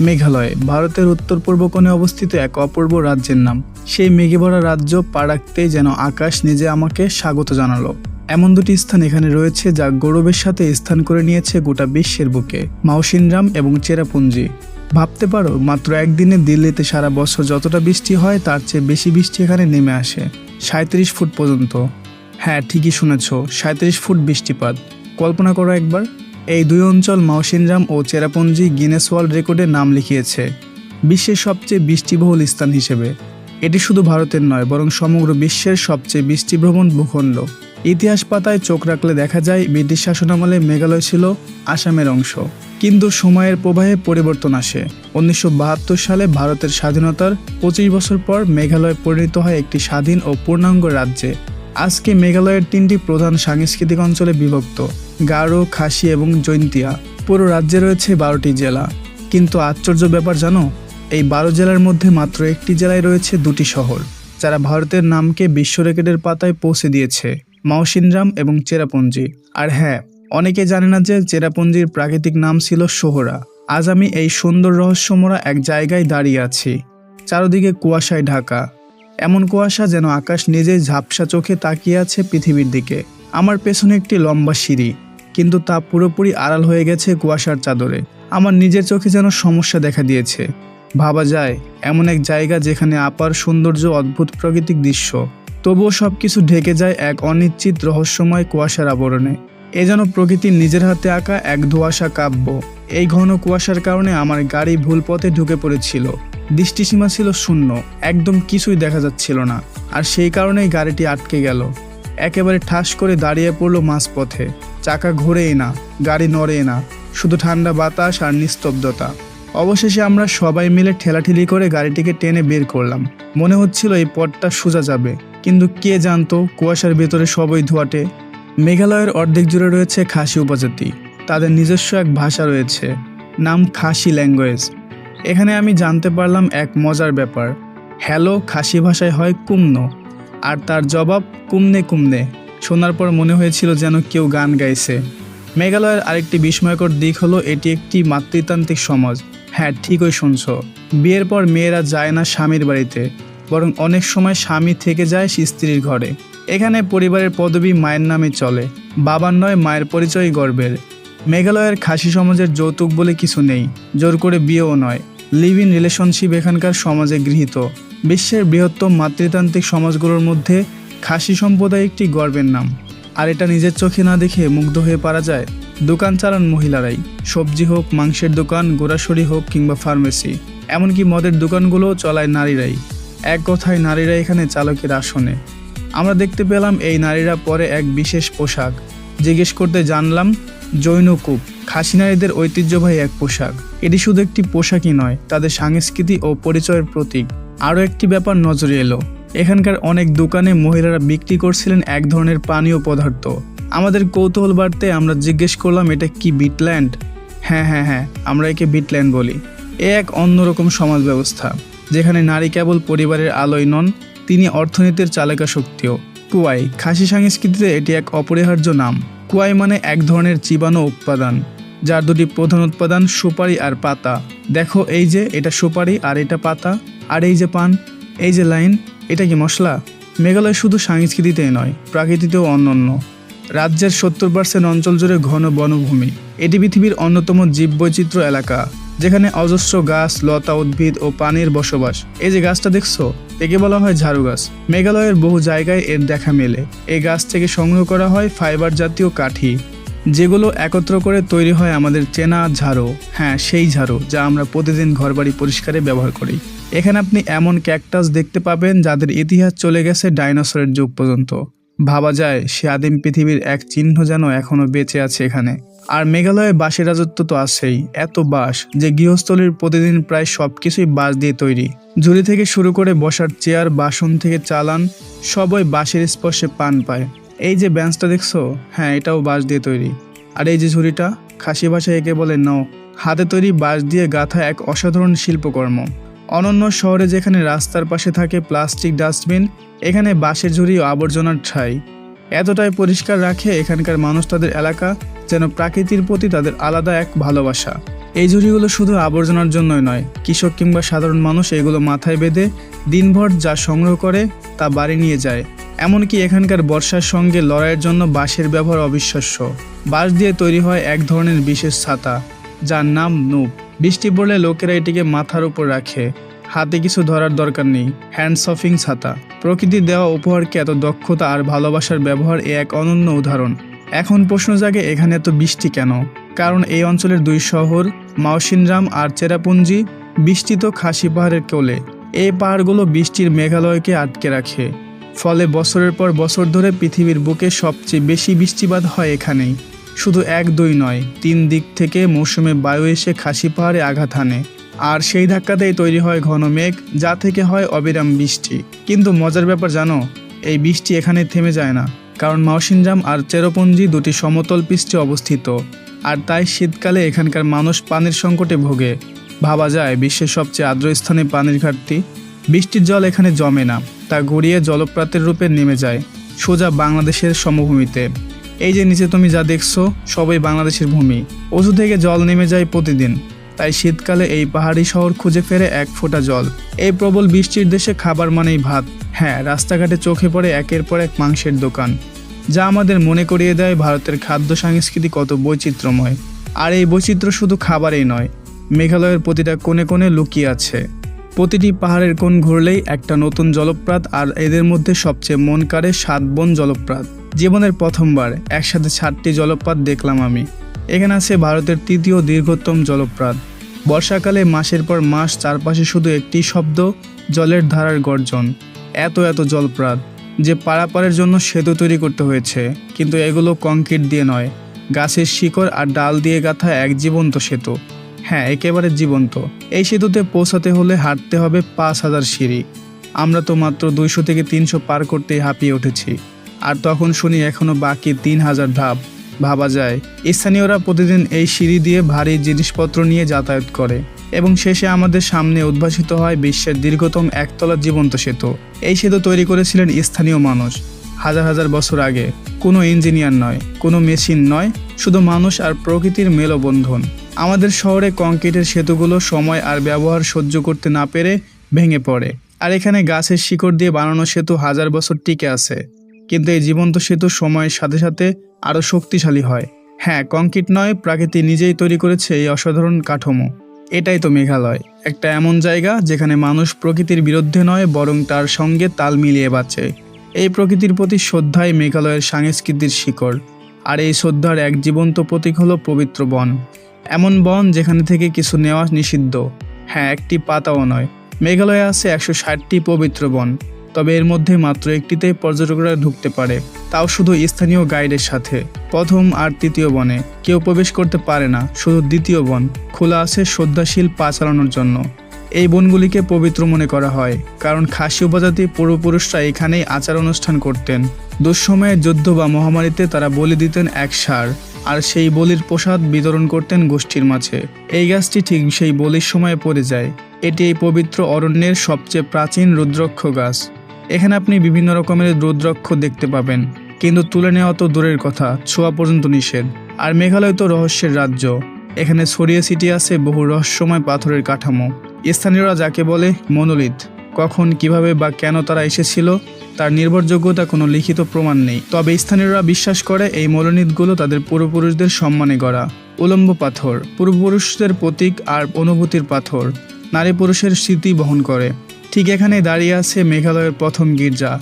মেঘালয়, ভারতের উত্তর পূর্ব কোণে অবস্থিত এক অপূর্ব রাজ্যের নাম। সেই মেঘে ভরা রাজ্য পা রাখতেই যেন আকাশ নিজে আমাকে স্বাগত জানালো। এমন দুটি স্থান এখানে রয়েছে যা গৌরবের সাথে স্থান করে নিয়েছে গোটা বিশ্বের বুকে মাউসিনরাম এবং চেরাপুঞ্জি। ভাবতে পারো, মাত্র একদিনে দিল্লিতে সারা বছর যতটা বৃষ্টি হয়, তার চেয়ে বেশি বৃষ্টি এখানে নেমে আসে সাঁত্রিশ ফুট পর্যন্ত। হ্যাঁ ঠিকই শুনেছ সাঁত্রিশ ফুট বৃষ্টিপাত। কল্পনা করো একবার। এই দুই অঞ্চল মাউসিনরাম ও চেরাপুঞ্জি গিনেস ওয়ার্ল্ড রেকর্ডে নাম লিখিয়েছে, বিশ্বের সবচেয়ে বৃষ্টিবহুল স্থান হিসেবে। এটি শুধু ভারতের নয়, বরং সমগ্র বিশ্বের সবচেয়ে বৃষ্টিভ্রমণ ভূখণ্ড। ইতিহাস পাতায় চোখ রাখলে দেখা যায়, ব্রিটিশ শাসনামলে মেঘালয় ছিল আসামের অংশ। কিন্তু সময়ের প্রবাহে পরিবর্তন আসে। উনিশশো বাহাত্তর সালে ভারতের স্বাধীনতার পঁচিশ বছর পর মেঘালয় পরিণত হয় একটি স্বাধীন ও পূর্ণাঙ্গ রাজ্যে। আজকে মেঘালয়ের তিনটি প্রধান সাংস্কৃতিক অঞ্চলে বিভক্ত, গারো, খাসি এবং জৈন্তিয়া। পুরো রাজ্যে রয়েছে বারোটি জেলা। কিন্তু আশ্চর্য ব্যাপার জানো, এই বারো জেলার মধ্যে মাত্র একটি জেলায় রয়েছে দুটি শহর, যারা ভারতের নামকে বিশ্ব রেকর্ডের পাতায় পৌঁছে দিয়েছে মাওসিনরাম এবং চেরাপুঞ্জি। আর হ্যাঁ অনেকে জানে না যে চেরাপুঞ্জির প্রাকৃতিক নাম ছিল সোহরা। আজ আমি এই সুন্দর রহস্যমরা এক জায়গায় দাঁড়িয়ে আছি, চারদিকে কুয়াশায় ঢাকা। এমন কুয়াশা যেন আকাশ নিজেই ঝাপসা চোখে তাকিয়ে আছে পৃথিবীর দিকে। আমার পেছনে একটি লম্বা সিঁড়ি, কিন্তু তা পুরোপুরি আড়াল হয়ে গেছে কুয়াশার চাদরে। আমার নিজের চোখে যেন সমস্যা দেখা দিয়েছে। ভাবা যায়, এমন এক জায়গা যেখানে আপার সৌন্দর্য অদ্ভুত প্রাকৃতিক দৃশ্য। তবুও সব কিছু ঢেকে যায় এক অনিশ্চিত রহস্যময় কুয়াশার আবরণে। এ যেন প্রকৃতির নিজের হাতে আঁকা এক ধোয়াশা কাব্য। এই ঘন কুয়াশার কারণে আমার গাড়ি ভুল পথে ঢুকে পড়েছিল। দৃষ্টিসীমা ছিল শূন্য, একদম কিছুই দেখা যাচ্ছিল না, আর সেই কারণেই গাড়িটি আটকে গেল। একেবারে ঠাস করে দাঁড়িয়ে পড়ল মাঝপথে। চাকা ঘোরেই না, গাড়ি নড়েই না, শুধু ঠান্ডা বাতাস আর নিস্তব্ধতা। অবশেষে আমরা সবাই মিলে ঠেলাঠেলি করে গাড়িটিকে টেনে বের করলাম। মনে হচ্ছিল এই পথটা সোজা যাবে, কিন্তু কে জানতো কুয়াশার ভেতরে সবই ধোয়াটে। মেঘালয়ের অর্ধেক জুড়ে রয়েছে খাসি উপজাতি। তাদের নিজস্ব এক ভাষা রয়েছে, নাম খাসি ল্যাঙ্গুয়েজ। এখানে আমি জানতে পারলাম এক মজার ব্যাপার। হ্যালো খাসি ভাষায় হয় কুমনো। আর তার জবাব কুমনে কুমনে। শোনার পর মনে হয়েছিল যেন কেউ গান গাইছে। মেঘালয়ের আরেকটি বিস্ময়কর দিক হলো এটি একটি মাতৃতান্ত্রিক সমাজ। হ্যাঁ ঠিকই শুনছ। বিয়ের পর মেয়েরা যায় না স্বামীর বাড়িতে। বরং অনেক সময় স্বামী থেকে যায় স্ত্রীর ঘরে। এখানে পরিবারের পদবি মায়ের নামে চলে। বাবার নয়, মায়ের পরিচয় গর্বের। মেঘালয়ের খাসি সমাজের যৌতুক বলে কিছু নেই, জোর করে বিয়েও নয়। লিভ ইন রিলেশনশিপ এখানকার সমাজে গৃহীত। বিশ্বের বৃহত্তম মাতৃতান্ত্রিক সমাজগুলোর মধ্যে খাসি সম্প্রদায় একটি গর্বের নাম। আর এটা নিজের চোখে না দেখে মুগ্ধ হয়ে পারা যায় দোকান চালান মহিলারাই। সবজি হোক, মাংসের দোকান গোড়াশড়ি হোক কিংবা ফার্মেসি। এমনকি মদের দোকানগুলোও চলায় নারীরাই। এক কথায় নারীরা এখানে চালকের আসনে। আমরা দেখতে পেলাম এই নারীরা পরে এক বিশেষ পোশাক। জিজ্ঞেস করতে জানলাম জৈনকূপ খাসি নারীদের ঐতিহ্যবাহী এক পোশাক। এটি শুধু একটি পোশাকই নয়, তাদের সংস্কৃতি ও পরিচয়ের প্রতীক। আরও একটি ব্যাপার নজরে এলো। এখানকার অনেক দোকানে মহিলারা বিক্রি করছিলেন এক ধরনের পানীয় পদার্থ। আমাদের কৌতূহল বাড়তে আমরা জিজ্ঞেস করলাম, এটা কি বিটল্যান্ড? হ্যাঁ হ্যাঁ হ্যাঁ আমরা একে বিটল্যান্ড বলি। এ এক অন্যরকম সমাজ ব্যবস্থা যেখানে নারী কেবল পরিবারের আলোয় নন, তিনি অর্থনীতির চালিকা শক্তিও কুয়াই, খাসি সংস্কৃতিতে এটি এক অপরিহার্য নাম। কুয়াই মানে এক ধরনের চিবানো উপাদান যার দুটি প্রধান উৎপাদান সুপারি আর পাতা। দেখো এই যে এটা সুপারি আর এটা পাতা, আর এই যে পান, এই যে লাইন, এটা কি মশলা? মেঘালয় শুধু সাংস্কৃতিতেই নয়, প্রাকৃতিতেও অনন্য। রাজ্যের সত্তর পার্সেন্ট অঞ্চল জুড়ে ঘন বনভূমি। এটি পৃথিবীর অন্যতম জীববৈচিত্র্য এলাকা। যেখানে অজস্র গাছ, লতা, উদ্ভিদ ও পানির বসবাস। এই যে গাছটা দেখছ, একে বলা হয় ঝাড়ু গাছ। মেঘালয়ের বহু জায়গায় এর দেখা মেলে। এই গাছ থেকে সংগ্রহ করা হয় ফাইবার জাতীয় কাঠি, যেগুলো একত্র করে তৈরি হয় আমাদের চেনা ঝাড়ু। হ্যাঁ সেই ঝাড়ু, যা আমরা প্রতিদিন ঘরবাড়ি পরিষ্কারে ব্যবহার করি। এখানে আপনি এমন ক্যাকটাস দেখতে পাবেন, যাদের ইতিহাস চলে গেছে ডাইনোসরের যুগ পর্যন্ত। ভাবা যায়, সে আদিম পৃথিবীর এক চিহ্ন যেন এখনও বেঁচে আছে এখানে। আর মেঘালয়ে বাঁশের রাজত্ব তো আছেই, এত বাঁশ যে গৃহস্থলীর প্রতিদিন প্রায় সব কিছুই বাঁশ দিয়ে তৈরি। ঝুড়ি থেকে শুরু করে বসার চেয়ার, বাসন থেকে চালান, সবই বাঁশের স্পর্শে পান পায়। এই যে বেঞ্চটা দেখছ? হ্যাঁ এটাও বাঁশ দিয়ে তৈরি। আর এই যে ঝুড়িটা খাসি ভাষায় একে বলে নও হাতে তৈরি বাঁশ দিয়ে গাঁথা এক অসাধারণ শিল্পকর্ম। অনন্য শহরে যেখানে রাস্তার পাশে থাকে প্লাস্টিক ডাস্টবিন, এখানে বাঁশের ঝুড়ি ও আবর্জনার ঠাই এতটাই পরিষ্কার রাখে এখানকার মানুষ তাদের এলাকা যেন প্রাকৃতির প্রতি তাদের আলাদা এক ভালোবাসা। এই ঝুড়িগুলো শুধু আবর্জনার জন্যই নয়, কৃষক কিংবা সাধারণ মানুষ এগুলো মাথায় বেঁধে দিনভর যা সংগ্রহ করে তা বাড়ি নিয়ে যায়। এমনকি এখানকার বর্ষার সঙ্গে লড়াইয়ের জন্য বাঁশের ব্যবহার অবিশ্বাস্য। বাঁশ দিয়ে তৈরি হয় এক ধরনের বিশেষ ছাতা, যার নাম নুপ। বৃষ্টি পড়লে লোকেরা এটিকে মাথার উপর রাখে। হাতে কিছু ধরার দরকার নেই হ্যান্ড সফিং ছাতা। প্রকৃতি দেওয়া উপহারকে এত দক্ষতা আর ভালোবাসার ব্যবহার এ এক অনন্য উদাহরণ। এখন প্রশ্ন জাগে, এখানে এত বৃষ্টি কেন? কারণ এই অঞ্চলের দুই শহর, মাওসিনরাম আর চেরাপুঞ্জি বৃষ্টিত খাসি পাহাড়ের কোলে। এই পাহাড়গুলো বৃষ্টির মেঘালয়কে আটকে রাখে। ফলে বছরের পর বছর ধরে পৃথিবীর বুকে সবচেয়ে বেশি বৃষ্টিপাত হয় এখানেই। শুধু এক, দুই নয়, তিন দিক থেকে মৌসুমে বায়ু এসে খাসি পাহাড়ে আঘাত হানে। আর সেই ধাক্কাতেই তৈরি হয় ঘন মেঘ, যা থেকে হয় অবিরাম বৃষ্টি। কিন্তু মজার ব্যাপার জানো, এই বৃষ্টি এখানে থেমে যায় না। কারণ মাওসিনজাম আর চেরোপঞ্জি দুটি সমতল পৃষ্ঠে অবস্থিত। আর তাই শীতকালে এখানকার মানুষ পানির সংকটে ভোগে। ভাবা যায় বিশ্বের সবচেয়ে আর্দ্র স্থানে পানির ঘাটতি। বৃষ্টির জল এখানে জমে না, তা গড়িয়ে জলপ্রাতের রূপে নেমে যায় সোজা বাংলাদেশের সমভূমিতে। এই যে নিচে তুমি যা দেখছ, সবই বাংলাদেশের ভূমি। অজু থেকে জল নেমে যায় প্রতিদিন, তাই শীতকালে এই পাহাড়ি শহর খুঁজে ফেরে এক ফোঁটা জল। এই প্রবল বৃষ্টির দেশে খাবার মানেই ভাত। হ্যাঁ রাস্তাঘাটে চোখে পড়ে একের পর এক মাংসের দোকান, যা আমাদের মনে করিয়ে দেয় ভারতের খাদ্য সংস্কৃতি কত বৈচিত্র্যময়। আর এই বৈচিত্র্য শুধু খাবারেই নয়, মেঘালয়ের প্রতিটা কোণে কোণে লুকিয়ে আছে। প্রতিটি পাহাড়ের কোণ ঘুরলেই একটা নতুন জলপ্রাত আর এদের মধ্যে সবচেয়ে মন কাড়ে সাত বন জলপ্রাত জীবনের প্রথমবার একসাথে সাতটি জলপ্রাত দেখলাম আমি। এখানে আছে ভারতের তৃতীয় দীর্ঘতম জলপ্রাত বর্ষাকালে মাসের পর মাস চারপাশে শুধু একটি শব্দ, জলের ধারার গর্জন। এত এত জলপ্রাত যে পারাপারের জন্য সেতু তৈরি করতে হয়েছে। কিন্তু এগুলো কংক্রিট দিয়ে নয়। গাছের শিকড় আর ডাল দিয়ে গাঁথা এক জীবন্ত সেতু। হ্যাঁ একেবারে জীবন্ত। এই সেতুতে পৌঁছাতে হলে হাঁটতে হবে পাঁচ হাজার সিঁড়ি। আমরা তো মাত্র দুইশো থেকে তিনশো পার করতেই হাঁপিয়ে উঠেছি। আর তখন শুনি এখনও বাকি তিন হাজার ধাপ। ভাবা যায়, স্থানীয়রা প্রতিদিন এই সিঁড়ি দিয়ে ভারী জিনিসপত্র নিয়ে যাতায়াত করে। এবং শেষে আমাদের সামনে উদ্ভাসিত হয় বিশ্বের দীর্ঘতম একতলা জীবন্ত সেতু। এই সেতু তৈরি করেছিলেন স্থানীয় মানুষ। হাজার হাজার বছর আগে। কোনো ইঞ্জিনিয়ার নয়, কোনো মেশিন নয়, শুধু মানুষ আর প্রকৃতির মেলবন্ধন। আমাদের শহরে কংক্রিটের সেতুগুলো সময় আর ব্যবহার সহ্য করতে না পেরে ভেঙে পড়ে। আর এখানে গাছের শিকড় দিয়ে বানানো সেতু হাজার বছর টিকে আছে। কিন্তু এই জীবন্ত সেতু সময়ের সাথে সাথে আরও শক্তিশালী হয়। হ্যাঁ কংক্রিট নয়, প্রকৃতি নিজেই তৈরি করেছে এই অসাধারণ কাঠামো। এটাই তো মেঘালয়। একটা এমন জায়গা যেখানে মানুষ প্রকৃতির বিরুদ্ধে নয়, বরং তার সঙ্গে তাল মিলিয়ে বাঁচে। এই প্রকৃতির প্রতি শ্রদ্ধাই মেঘালয়ের সাংস্কৃতির শিকড়। আর এই শ্রদ্ধার এক জীবন্ত প্রতীক হলো পবিত্র বন। এমন বন যেখানে থেকে কিছু নেওয়া নিষিদ্ধ। হ্যাঁ একটি পাতাও নয়। মেঘালয়ে আছে একশো ষাটটি পবিত্র বন। তবে এর মধ্যে মাত্র একটিতেই পর্যটকরা ঢুকতে পারে। তাও শুধু স্থানীয় গাইডের সাথে। প্রথম আর তৃতীয় বনে। কেউ প্রবেশ করতে পারে না, শুধু দ্বিতীয় বন। খোলা আছে শ্রদ্ধাশীল পা চালানোর জন্য। এই বনগুলিকে পবিত্র মনে করা হয়, কারণ খাসি উপজাতি পূর্বপুরুষরা এখানেই আচার অনুষ্ঠান করতেন। দুঃসময়ে যুদ্ধ বা মহামারীতে তারা বলি দিতেন এক সার, আর সেই বলির প্রসাদ বিতরণ করতেন গোষ্ঠীর মাঝে। এই গাছটি ঠিক সেই বলির সময়ে পড়ে যায়। এটি এই পবিত্র অরণ্যের সবচেয়ে প্রাচীন রুদ্রক্ষ গাছ। এখানে আপনি বিভিন্ন রকমের রুদ্রাক্ষ দেখতে পাবেন। কিন্তু তুলে নেওয়া তো দূরের কথা, ছোঁয়া পর্যন্ত নিষেধ। আর মেঘালয় তো রহস্যের রাজ্য। এখানে ছড়িয়ে ছিটিয়ে আছে বহু রহস্যময় পাথরের কাঠামো। স্থানীয়রা যাকে বলে মনোলিথ, কখন, কীভাবে বা কেন তারা এসেছিল, তার নির্ভরযোগ্যতা কোনো লিখিত প্রমাণ নেই। তবে স্থানীয়রা বিশ্বাস করে এই মনোনীতগুলো তাদের পূর্বপুরুষদের সম্মানে গড়া। উলম্ব পাথর, পূর্বপুরুষদের প্রতীক আর অনুভূতির পাথর। নারী পুরুষের স্মৃতি বহন করে। ঠিক এখানে দাঁড়িয়ে আছে মেঘালয়ের প্রথম গির্জা।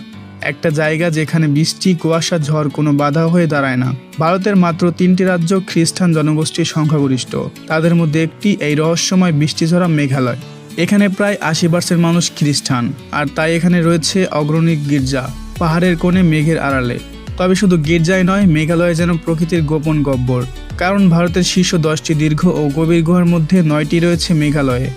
একটা জায়গা যেখানে বৃষ্টি, কুয়াশা, ঝড় কোনো বাধা হয়ে দাঁড়ায় না। ভারতের মাত্র তিনটি রাজ্য খ্রিস্টান জনগোষ্ঠীর সংখ্যাগরিষ্ঠ। তাদের মধ্যে একটি এই রহস্যময় বৃষ্টিঝরা মেঘালয়। এখানে প্রায় আশি পার্সেন্ট মানুষ খ্রিস্টান, আর তাই এখানে রয়েছে অগ্রণী গির্জা, পাহাড়ের কোণে মেঘের আড়ালে। তবে শুধু গির্জায় নয়, মেঘালয়ে যেন প্রকৃতির গোপন গব্বর। কারণ ভারতের শীর্ষ দশটি দীর্ঘ ও গভীর গুহার মধ্যে নয়টি রয়েছে মেঘালয়ে।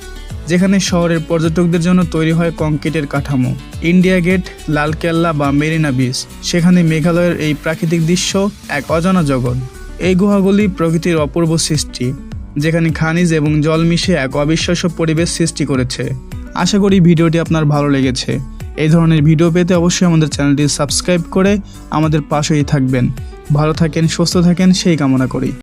যেখানে শহরের পর্যটকদের জন্য তৈরি হয় কংক্রিটের কাঠামো। ইন্ডিয়া গেট লালকেল্লা বা মেরিনা বিচ, সেখানে মেঘালয়ের এই প্রাকৃতিক দৃশ্য এক অজানা জগৎ। এই গুহাগুলি প্রকৃতির অপূর্ব সৃষ্টি, যেখানে খানিজ এবং জল মিশে এক অবিশ্বাস্য পরিবেশ সৃষ্টি করেছে। আশা করি ভিডিওটি আপনার ভালো লেগেছে। এই ধরনের ভিডিও পেতে অবশ্যই আমাদের চ্যানেলটি সাবস্ক্রাইব করে আমাদের পাশেই থাকবেন। ভালো থাকেন, সুস্থ থাকেন, সেই কামনা করি।